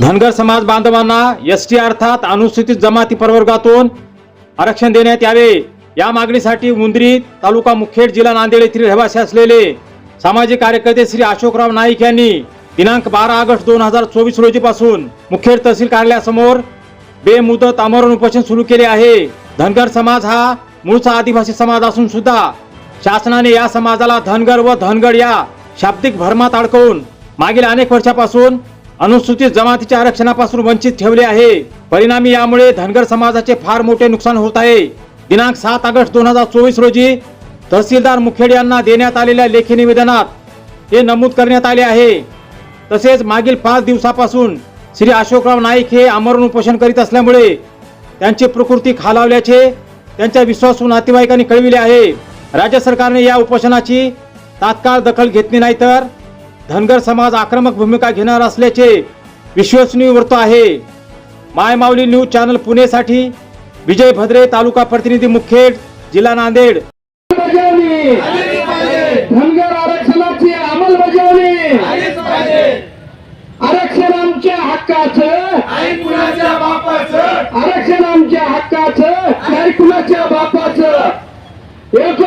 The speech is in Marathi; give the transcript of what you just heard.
धनगर समाज बांधवांना एस टी अर्थात अनुसूचित जमाती प्रवर्गातून आरक्षण देण्यात यावे. या मागणीसाठी उंदरी तालुका मुखेड जिल्हा नांदेड येथील रहिवासी असलेले सामाजिक कार्यकर्ते श्री अशोकराव नाईक यांनी दिनांक बारा ऑगस्ट दोन हजार चोवीस रोजी पासून मुखेड तहसील कार्यालयासमोर बेमुदत आमरण उपोषण सुरू केले आहे. धनगर समाज हा मूळचा आदिवासी समाज असून सुद्धा शासनाने या समाजाला धनगर व धनगड या शाब्दिक भरमात अडकवून मागील अनेक वर्षापासून अनुसूचित जमातीच्या आरक्षणापासून वंचित ठेवले आहे. परिणामी यामुळे धनगर समाजाचे फार मोठे नुकसान होत आहे. दिनांक सात ऑगस्ट दोन हजार चोवीस रोजी तहसीलदार मुखेड यांना देण्यात आलेल्या लेखी निवेदनात हे नमूद करण्यात आले आहे. तसेच मागील पाच दिवसापासून श्री अशोकराव नाईक हे आमरण उपोषण करीत असल्यामुळे त्यांची प्रकृती खालावल्याचे त्यांच्या विश्वासू नातेवाईकांनी कळविले आहे. राज्य सरकारने या उपोषणाची तात्काळ दखल घेतली नाही तर धनगर समाज आक्रमक भूमिका घेणार असल्याचे विश्वसनीय वृत्त आहे. मायमावली न्यूज चॅनल पुणेसाठी विजय भद्रे तालुका प्रतिनिधी मुखेड जिल्हा नांदेड. धनगर आरक्षणाची अंमलबजावणी. आरक्षण आमच्या हक्काचं. आरक्षण आमच्या हक्काचं. नाही कुणाच्या बापाचं. एक